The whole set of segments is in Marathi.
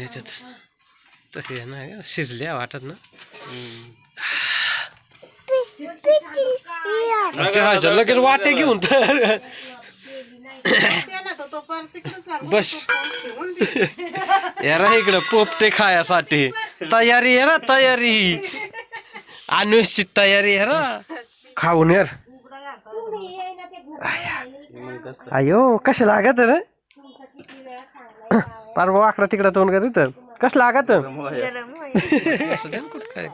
ह्याच्यात. तसे नाही शिजल्या वाटत ना. अच्छा, लगेच वाटे घेऊन तर. बस. यारा इकडं पोपटे खायासाठी. तयारी आहे ना तयारी. अन्वेषची तयारी आहे ना खाऊन यार अयो कश लागत रे? पार वाकडा तिकडं तोंड करत तर कस लागत? असू दे काय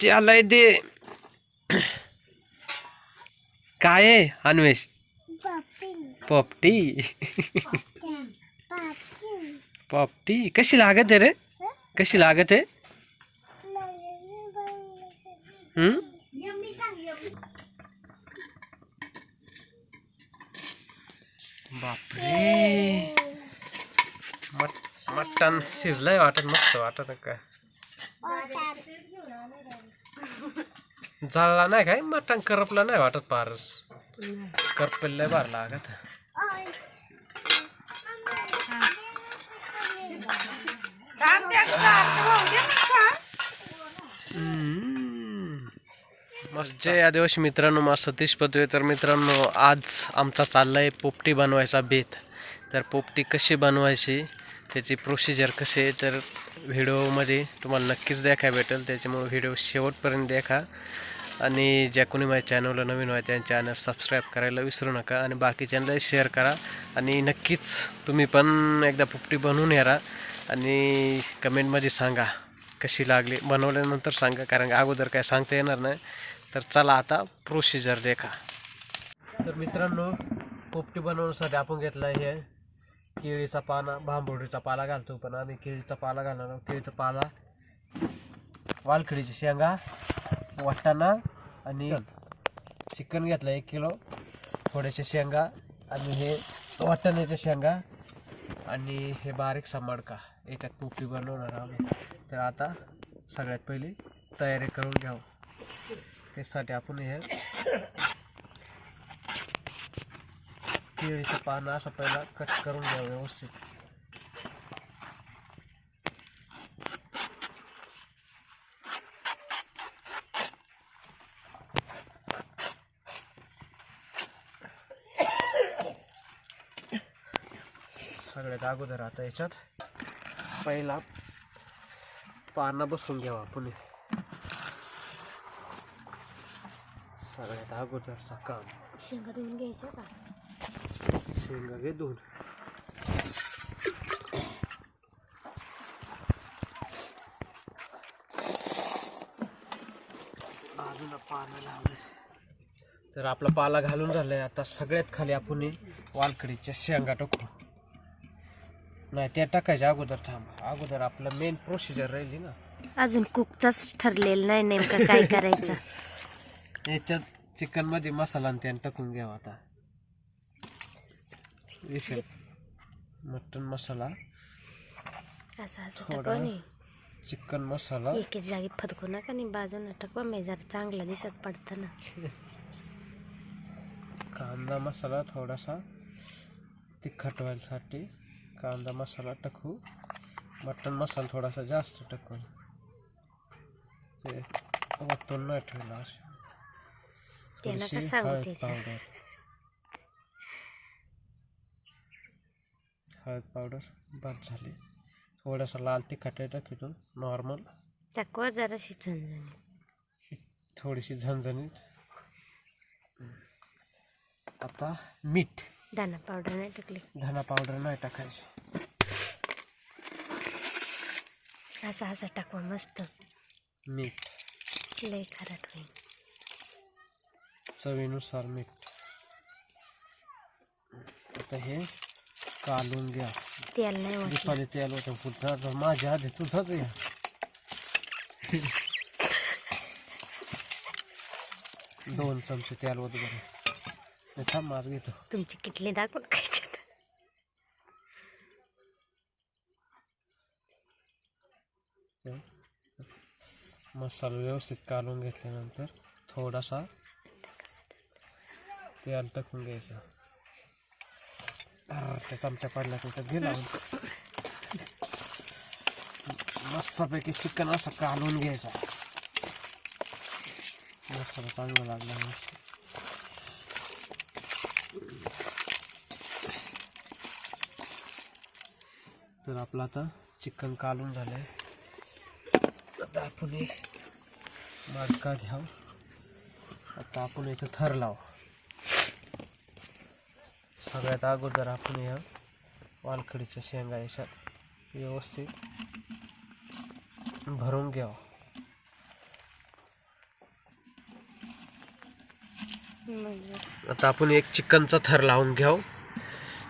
त्याला दे काय आहे अन्वेष? पॉपटी. पॉपटी. कशी लागत आहे रे? कशी लागत आहे? हम्म? बापरे. मट मटण शिजलंय वाटत मस्त वाटत काय. जळला नाही काय? मटण करपलं नाही वाटत पारस. करपलंय बार लागत हम्म. मस्त. म्हणजे जय आदिवासी मित्रांनो मा सतीश पदवे तर मित्रांनो आज आमचा चाललाय पोपटी बनवायचा बेत. तर पोपटी कशी बनवायची त्याची प्रोसिजर कशी आहे तर व्हिडिओमध्ये तुम्हाला नक्कीच देखाय भेटेल. त्याच्यामुळे व्हिडिओ शेवटपर्यंत देखा. आणि ज्या कोणी माझ्या चॅनलला नवीन आहे त्या चॅनल सबस्क्राईब करायला विसरू नका. आणि बाकीच्यांनाही शेअर करा. आणि नक्कीच तुम्ही पण एकदा पोपटी बनवून येरा. आणि कमेंटमध्ये सांगा कशी लागली. बनवल्यानंतर सांगा कारण अगोदर काय सांगता येणार नाही. तर चला आता प्रोसिजर देखा. तर मित्रांनो पोपटी बनवण्यासाठी आपण घेतला हे केळीचा पाना भांबोडीचा पाला घालतो पण आम्ही केळीचा पाला घालणार आहोत. केळीचा पाला वालखडीची शेंगा वाटाणा आणि चिकन घेतलं एक किलो थोडेसे शेंगा आणि हे वाटाण्याच्या शेंगा आणि हे बारीक समाडका याच्यात पोपटी बनवणार आम्ही तर आता सगळ्यात पहिली तयारी करून घ्यावं त्यासाठी आपण हे केळीचं पानं असं पहिला कट करून घ्यावं व्यवस्थित. सगळ्यात अगोदर आता याच्यात पहिला पानं बसून घ्यावा आपण सगळ्यात अगोदरचा काम. शेंगा धुवून घ्यायच्या का? शेंगा घे दोन बाजूला लावले. तर आपला पाला घालून झालाय आता सगळ्यात खाली आपण वालकडीच्या शेंगा टाकू. नाही त्या टाकायच्या अगोदर थांब. अगोदर आपलं मेन प्रोसिजर राहिली ना. अजून कुकचाच ठरलेलं नाही नेमकं काय करायचं. याच्यात चिकनमध्ये मसाला आणि त्याने टाकून घ्यावा आता. विशेल मटन मसाला. असं असं थोडं. टाकवा नाही चिकन मसाला. एक एक जागी फदकू नका आणि बाजूला टाकवा मी जरा चांगला दिसत पडतं ना कांदा मसाला थोडासा तिखट व्हायसाठी कांदा मसाला टाकू. मटन मसाला थोडासा जास्त टाकू ते वतून नाही ठेवला असं. त्याला थोडीशी का सांगू हळद त्याच्या. पावडर. हळद पावडर बस झाली. थोडासा लाल तिखट टाकतो नॉर्मल टाकवा जराशी झणझणी थोडीशी झणझणीत. आता मीठ. दाना पावडर नाही टाकली. धना पावडर नाही टाकायची. असं असं टाकवा मस्त. मीठ. लय खारट होईल. चवीनुसार मीठ आता हे कालून घ्या तेल नाही वाटलं दुपारी तेल होतं पुन्हा माझ्या आधी तुझाच या दोन चमचे तेल होत बरं थांब माझ घेतो तुमची किटली दाखवून खायच्यात मसाला व्यवस्थित कालून घेतल्यानंतर थोडासा ते टाकून घ्यायचं. त्या चमचा पडला तिथं गेला मस्तपैकी चिकन असं कालवून घ्यायचा. मस्त चांगलं लागलं मस्त. तर आपलं आता चिकन कालून झालंय. आता आपण एक मडका घ्याव. आता आपण याचं थर लाव सगळ्यात अगोदर आपण या वालखडीच्या शेंगा याच्यात व्यवस्थित भरून घ्यावं. म्हणजे? आता आपण एक चिकनचा थर लावून घ्याव.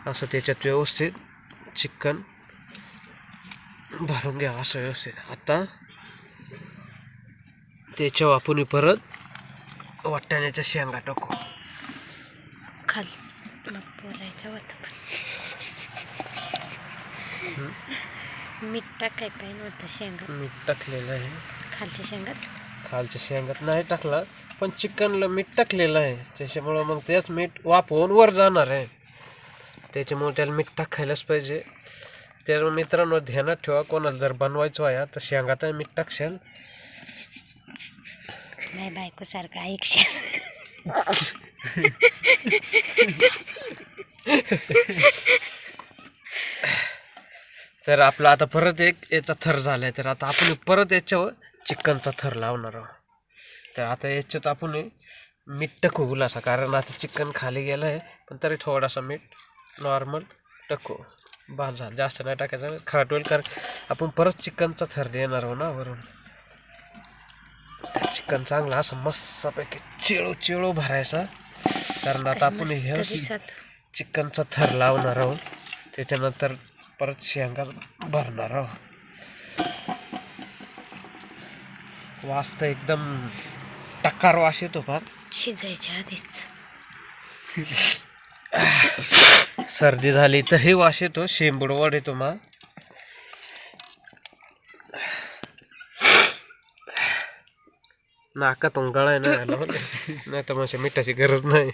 असं त्याच्यात व्यवस्थित चिकन भरून घ्यावं असं व्यवस्थित. आता त्याच्यावर आपण परत वाटाण्याच्या शेंगा टाकू. खाल. बोलायचं होतं पण मीठ टाकाय पाहिजे नव्हतं शेंगात मीठ टाकलेलं आहे. खालच्या शेंगात. खालच्या शेंगात नाही टाकला पण चिकनला मीठ टाकलेलं आहे. त्याच्यामुळं मग तेच मीठ वापरून वर जाणार आहे. त्याच्यामुळे त्याला मीठ टाकायलाच पाहिजे. त्या मित्रांनो ध्यानात ठेवा कोणाला जर बनवायचं आहे तर शेंगात मीठ टाकशाल. नाही बायको सारखं ऐकशे तर आपला आता परत एक याचा थर झालाय. तर आता आपण परत याच्यावर चिकनचा थर लावणार आहोत. तर आता याच्यात आपण मीठ टाकू गुलासा कारण आता चिकन खाली गेलं आहे पण तरी थोडासा मीठ नॉर्मल टाकू. बस झालं. जास्त नाही टाकायचं. खराट होईल कारण आपण परत चिकनचा थर देणार आहोत ना वरून. चिकन चांगला असं मस्तपैकी चिळू चिळू भरायचा. कारण आता आपण हे चिकनचा थर लावणार आहोत. त्याच्यानंतर परत शेंगा भरणार आहोत. वास तर एकदम टकार वास येतो फार शिजायच्या आधीच. सर्दी झाली तर हे वास येतो. शेंबूड येतो मा. नाकातून गळाय नाही तर म्हणजे मिठाची गरज नाही.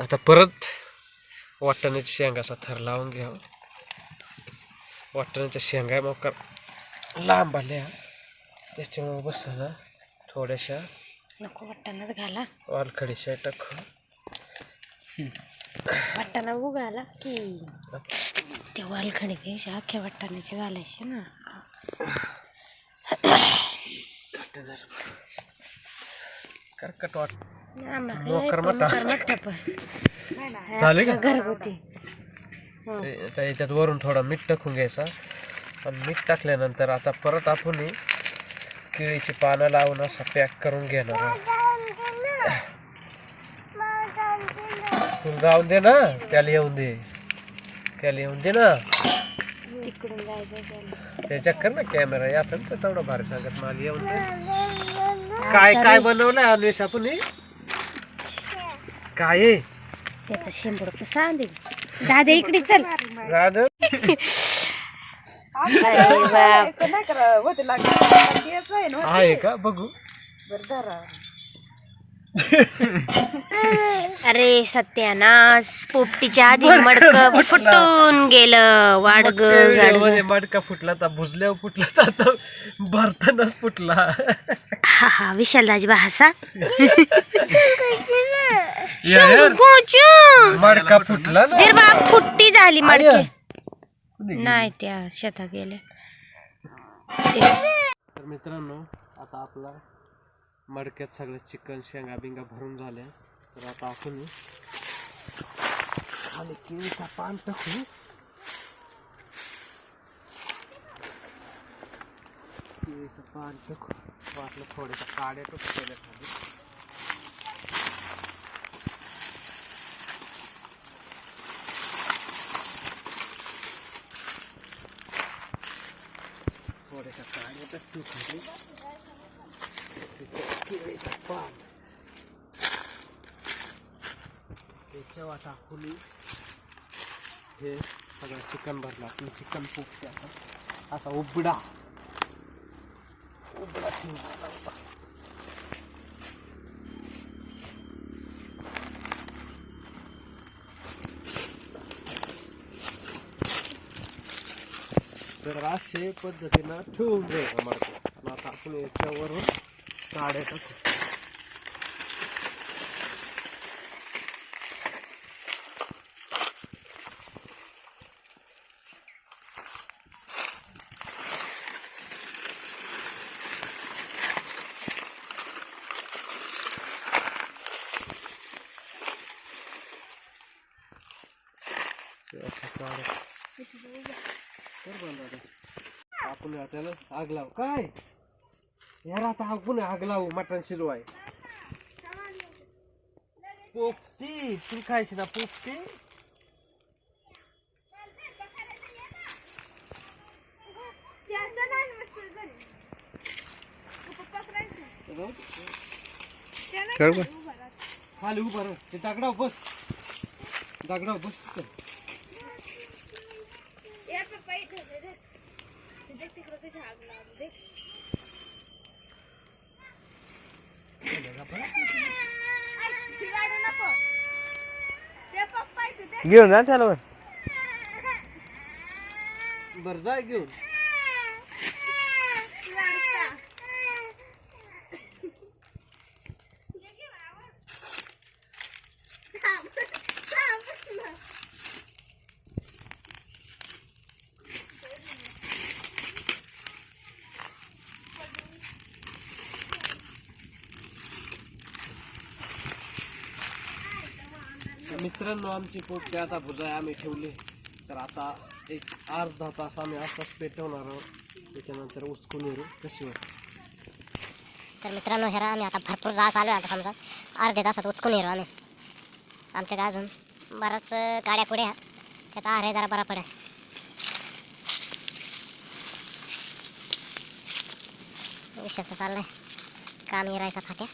आता परत वाटाण्याच्या शेंगाचा थर लावून घ्यावं. वाटाण्याच्या शेंगा मग लांब आल्या. त्याच्यामुळे बसायला थोड्याशा नको वाटाणाच घाला. वालखडीशा टाकू. वाटाणा उगाला की. ते वालखडी घ्यायचे अख्ख्या वाटाण्याचे घालायचे ना. करकट वाट पण झाले का? घरगुती. हो. याच्यात वरून थोडं मीठ टाकून घ्यायचा. आणि मीठ टाकल्यानंतर आता परत आपण केळीची पानं लावून असं पॅक करून घेणार. तुला जाऊन दे ना. त्याला येऊन दे. त्याला येऊन दे ना. त्याच्या कर ना कॅमेरा यात तर तेवढं भारी सांगत मला येऊन दे. काय काय बनवलंय अन्वेष आपण हे? काय आहे? त्याचा शेंबूड तू सांग दादा इकडे चल. राधं? अरे बाप. आहे का? बघू. अरे सत्यानाश पोपटीच्या आधी मडक फुटून गेलं वाडग मागच्या video मध्ये मडका फुटला तर भुजल्यावर फुटला तर आता भरतानाच फुटला. हा हा विशाल दाजी हसा पोचू मडका फुटला ना. जर बाप फुट्टी झाली मडके. नाही त्या शेतात गेले. तर मित्रांनो आता आपला मडक्यात सगळं चिकन शेंगा बिंगा भरून झाले तर आता आपण केळीचा पान टाकू. केळीचं पान टाकू. वाटलं काड्या टाकू त्याच्या केळीचा पान त्याच्यावर टाकून हे सगळं चिकन भरलं. आपण चिकन पोपते आता असा उबडा. उबडा तर असे पद्धतीनं ठेवून द्यायचं मडकं आता आपण याच्यावरून काड्या टाकू ते असं काढा. कर बंद. आपण त्याला. आग लावू. काय? यार आता पुन्हा आग लावू मटण शिजवाय. पोपटी. तू खायची ना पोपटी? खाली उभा राह. ते दगडाव बस. दगडाव बस घेऊन जा त्याला बर जाय घेऊन तर मित्रांनो आमची पोपटी आता भुजाय आम्ही ठेवली. तर आता एक अर्धा तास आम्ही असाच पेटवणार आहोत. त्याच्यानंतर उचकून येऊ. कशी होत तर मित्रांनो हे आम्ही आता भरपूर जास आलो आता समजा. अर्ध्या तासात उचकून येऊ आम्ही. आमच्या काय अजून बराच गाड्या पुढे आहे. त्याचा आरे जरा बरा पडेल. विषय तर चाललाय. काम येरायचा फाट्या.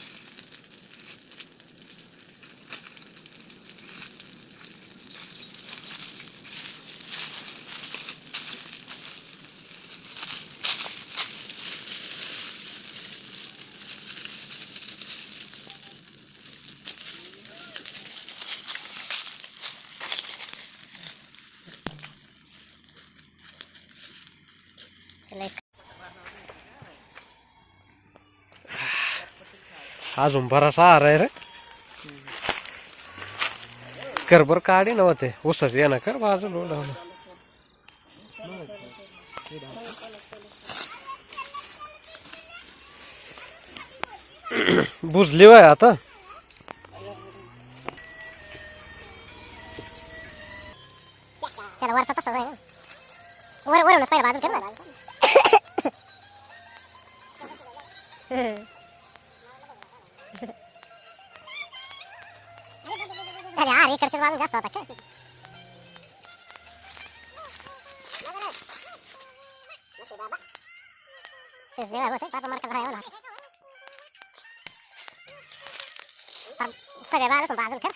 अजून बराचसा आर आहे रे. कर बर काढे नव्हते उसच ये ना कर बाजूला उडवलं. बुजली वय आता. त्याला वरचा तसाच आहे ना. वर वरूनच पहिला बाजून कर ना. अरे हा इकडचे बाजून जास्त होता का शिजले बाबा ते पापा मार्का राहावं ना पण सगळे बाजून कर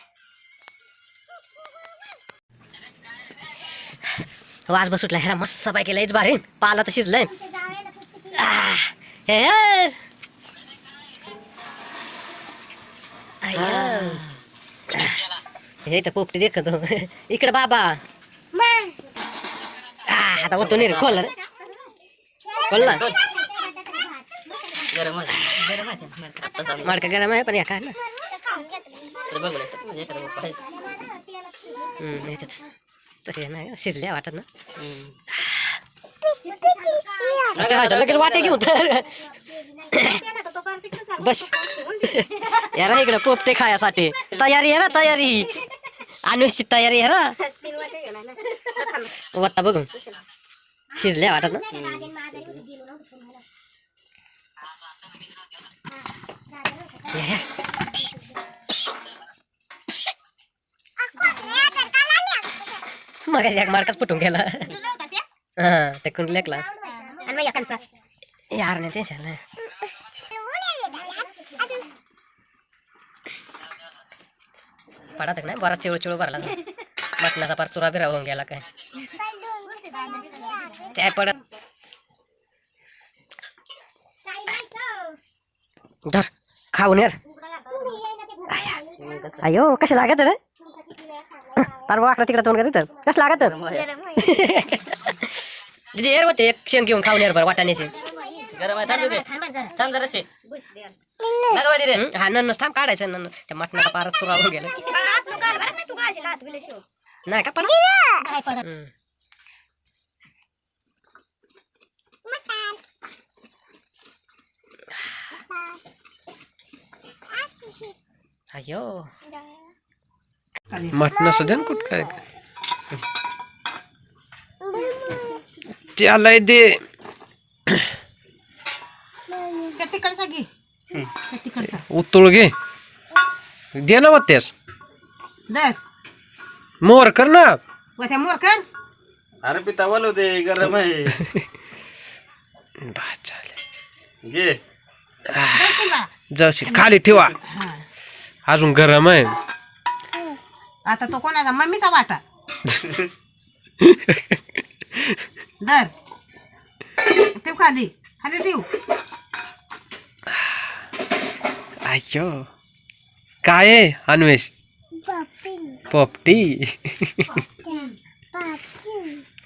वाज बसुटला ह्याला मस्त पैकी लयच भारी. पाला तर शिजलंय. हे. हे. इथं पोपटी देखत इकडे बाबा आता होतो नाही रे खोल रे खोल ना मडका गरम आहे पण या काय ना नाही शिजल्या वाटत ना लगेच वाटे घेऊ तर बस यार इकडे पोपटे खायासाठी तयारी आहे ना तयारी अनुषची तयारी आहे ना वत्ता बघून शिजल्या वाटत ना या, या. मग एक मार्कच फुटून गेला हा ते कुण लेखला आणि मग एकांचा यार नाही टेन्शन नाही पडा नाही बराच चिवळ चिवळ भरला ना. मटणाचा पार चुरा बिरा होऊन गेला काय काय पडत धर खाऊन यार अयो कसे लागत रे पार वाकडं तिकडं तोंड करत कसं लागत दीदी हेर होते एक शेंग घेऊन खाऊन हेर बरं वाटाण्याचे गरम आहे थांब दे थांब जराशे नका बाई दीदी हं? हा नन्नस थांब काढायचं नन्न त्या मटणाचा पारच सुरू होऊन गेलं नाही का पण काय पडत हं. अयो मटण सध्या ना कुठं काय त्याला दे त्या तिकडचा घे उतुळ घे दे ना त्यास दर. मोर कर ना. मोर कर. अरे पिता बोलवते गरम आहे. बा, चालेल. घे. खाली ठेवा. हा. अजून गरम आहे. आता तो कोणाचा? मम्मीचा वाटा. दर. ठेव खाली. खाली ठेव. अय्यो काय आहे अन्वेष? पोपटी.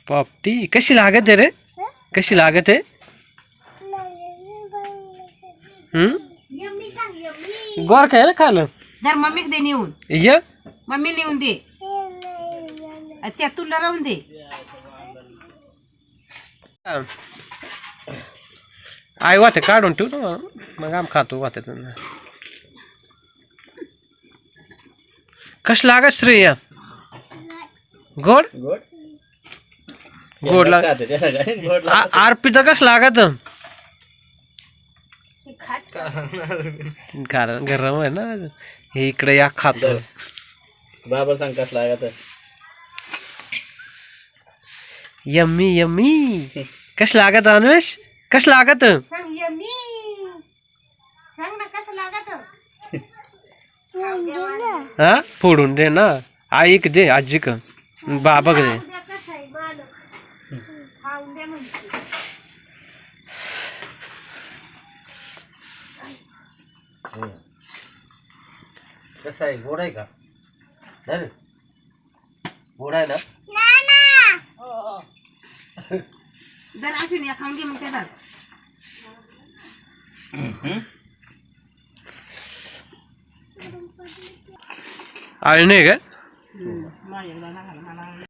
पोपटी. कशी लागत आहे रे? कशी लागत आहे? गोर काय रे खाल दर मम्मीक दे नेऊन. ये. मम्मी नेऊन दे. त्या तुला राहून दे. आई वाटे काढून ठेव ना मग आम खातो वाटे कस लागत श्रेया? गोड? गोड? गोड लाग खाते त्याला काय गोड आ- आरपीचं कस लागत? गरम आहे ना. हे इकडे या खातो. बाबा सांग कसं लागत? Yummy yummy. कस लागत अनुष कस लागत? हा? फोडून दे ना आईक दे आजी का। बाबा दे। कसं आहे गोड आहे का। नाही गोड आहे ना खाऊन घे मग आई नाही का माझ्याकडे नका घालू.